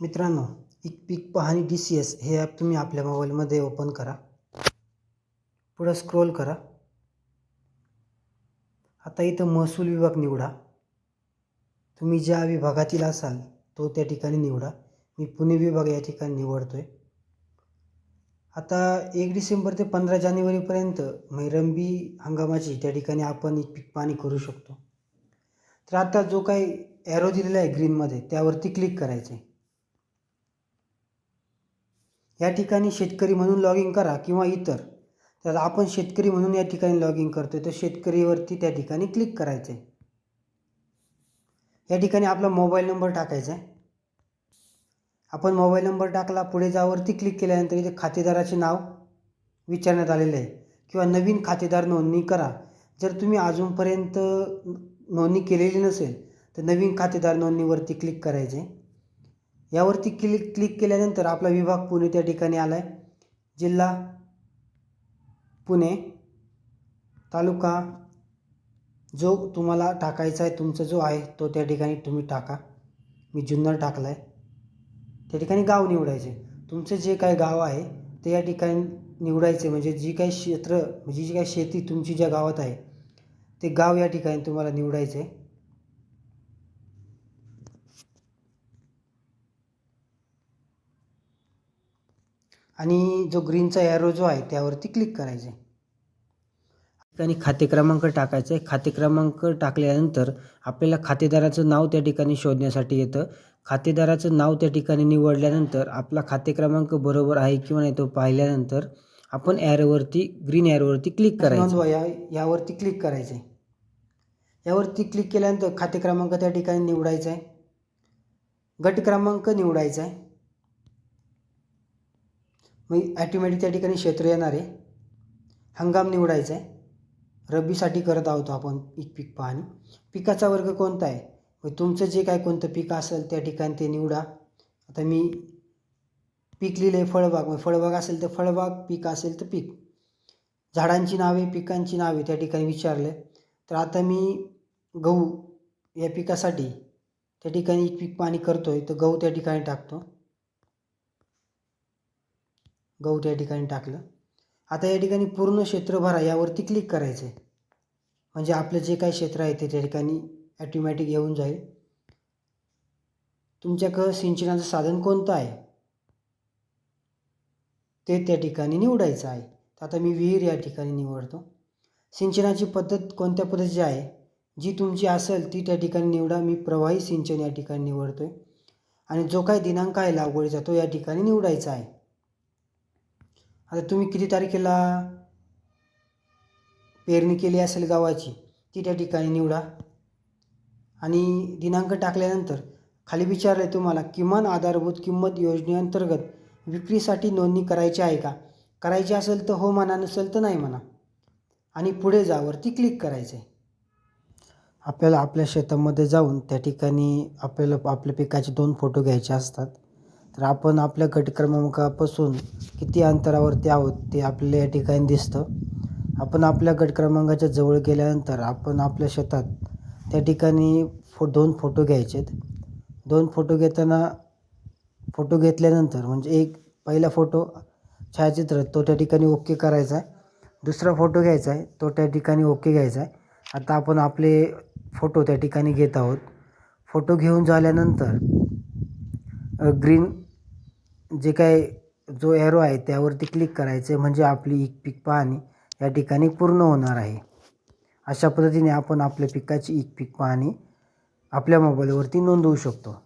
मित्रांनो एक पीक पाहणी डी सी एस हे ॲप तुम्ही आपल्या मोबाईलमध्ये ओपन करा. पुढं स्क्रोल करा. आता इथं महसूल विभाग निवडा. तुम्ही ज्या विभागातील असाल तो त्या ठिकाणी निवडा. मी पुणे विभाग या ठिकाणी निवडतो आहे आता एक डिसेंबर ते पंधरा जानेवारीपर्यंत मैरंबी हंगामाची त्या ठिकाणी आपण एक पीक पाणी करू शकतो. तर आता जो काही ॲरो दिलेला आहे ग्रीनमध्ये त्यावरती क्लिक करायचं. आहे या ठिकाणी शेतकरी म्हणून लॉग इन करा किंवा इतर. तर आपण शेतकरी म्हणून या ठिकाणी लॉग इन करतोय. तर शेतकरीवरती त्या ठिकाणी क्लिक करायचं आहे या ठिकाणी आपला मोबाईल नंबर टाकायचा आहे. आपण मोबाईल नंबर टाकला पुढे जावरती क्लिक केल्यानंतर इथे खातेदाराचे नाव विचारण्यात आलेलं आहे. किंवा नवीन खातेदार नोंदणी करा. जर तुम्ही अजूनपर्यंत नोंदणी केलेली नसेल तर नवीन खातेदार नोंदणीवरती क्लिक करायचे यावरती क्लिक क्लिक केल्यानंतर आपला विभाग पुणे त्या ठिकाणी आला आहे जिल्हा पुणे तालुका जो तुम्हाला टाकायचा आहे तुमचा जो आहे तो त्या ठिकाणी तुम्ही टाका. मी जुन्नर टाकला आहे त्या ठिकाणी गाव निवडायचे. तुमचं जे काय गाव आहे ते या ठिकाणी निवडायचे. म्हणजे जी काही क्षेत्र म्हणजे जी काही शेती तुमची ज्या गावात आहे ते गाव या ठिकाणी तुम्हाला निवडायचं. आणि जो ग्रीनचा ॲरो जो आहे त्यावरती क्लिक करायचे. ठिकाणी खाते क्रमांक टाकायचा. आहे खाते क्रमांक टाकल्यानंतर आपल्याला खातेदाराचं नाव त्या ठिकाणी शोधण्यासाठी येतं. खातेदाराचं नाव त्या ठिकाणी निवडल्यानंतर आपला खाते क्रमांक बरोबर आहे किंवा नाही तो पाहिल्यानंतर आपण ॲरोवरती ग्रीन ॲरोवरती क्लिक करायचं. या यावरती क्लिक करायचं. आहे यावरती क्लिक केल्यानंतर खाते क्रमांक त्या ठिकाणी निवडायचा आहे. गट क्रमांक निवडायचा आहे. मग ॲटोमॅटिक त्या ठिकाणी क्षेत्र येणार आहे. हंगाम निवडायचा आहे. रब्बीसाठी करत आहोत आपण पीक पीक पाहणी. पिकाचा वर्ग कोणता आहे? मग तुमचं जे काय कोणतं पीक असेल त्या ठिकाणी ते निवडा. आता मी पीक लिहिलं आहे फळबाग. मग फळबाग असेल तर फळबाग पीक असेल तर पीक. झाडांची नावे पिकांची नावे त्या ठिकाणी विचारले तर आता मी गहू या पिकासाठी त्या ठिकाणी पीक पाणी करतो आहे तर गहू त्या ठिकाणी टाकतो. गहू त्या ठिकाणी टाकलं. आता या ठिकाणी पूर्ण क्षेत्र भरा यावरती क्लिक करायचं आहे. म्हणजे आपलं जे काही क्षेत्र आहे ते त्या ठिकाणी ॲटोमॅटिक येऊन जाईल. तुमच्याकडं सिंचनाचं साधन कोणतं आहे? ते त्या ठिकाणी निवडायचं आहे. तर आता मी विहीर या ठिकाणी निवडतो. सिंचनाची पद्धत कोणत्या पद्धतीची आहे? जी तुमची असेल ती त्या ठिकाणी निवडा. मी प्रवाही सिंचन या ठिकाणी निवडतो आहे आणि जो काही दिनांक आहे लागवडीचा तो या ठिकाणी निवडायचा आहे. आता तुम्ही किती तारखेला पेरणी केली असेल गावाची? ती त्या ठिकाणी निवडा. आणि दिनांक टाकल्यानंतर खाली विचारलं आहे तुम्हाला किमान आधारभूत किंमत योजनेअंतर्गत विक्रीसाठी नोंदणी करायची आहे का? करायची असेल तर हो म्हणा नसेल तर नाही म्हणा. आणि पुढे जावरती क्लिक करायचं आहे आपल्याला आपल्या शेतामध्ये जाऊन त्या ठिकाणी आपल्याला आपल्या पिकाचे दोन फोटो घ्यायचे असतात. तर आपण आपल्या गट क्रमांकापासून किती अंतरावरती आहोत ते आपल्याला या ठिकाणी दिसतं. आपण आपल्या गटक्रमांकाच्या जवळ गेल्यानंतर आपण आपल्या शेतात त्या ठिकाणी फो दोन फोटो घ्यायचे आहेत दोन फोटो घेताना फोटो घेतल्यानंतर म्हणजे एक पहिला फोटो छायाचित्र तो त्या ठिकाणी ओके करायचा आहे. दुसरा फोटो घ्यायचा आहे तो त्या ठिकाणी ओके घ्यायचा आहे. आता आपण आपले फोटो त्या ठिकाणी घेत आहोत. फोटो घेऊन झाल्यानंतर ग्रीन जे काय जो ॲरो आहे त्यावरती क्लिक करायचं आहे म्हणजे आपली एक पीक पाहणी या ठिकाणी पूर्ण होणार आहे. अशा पद्धतीने आपण आपल्या पिकाची एक पीक पाहणी आपल्या मोबाईलवरती नोंदवू शकतो.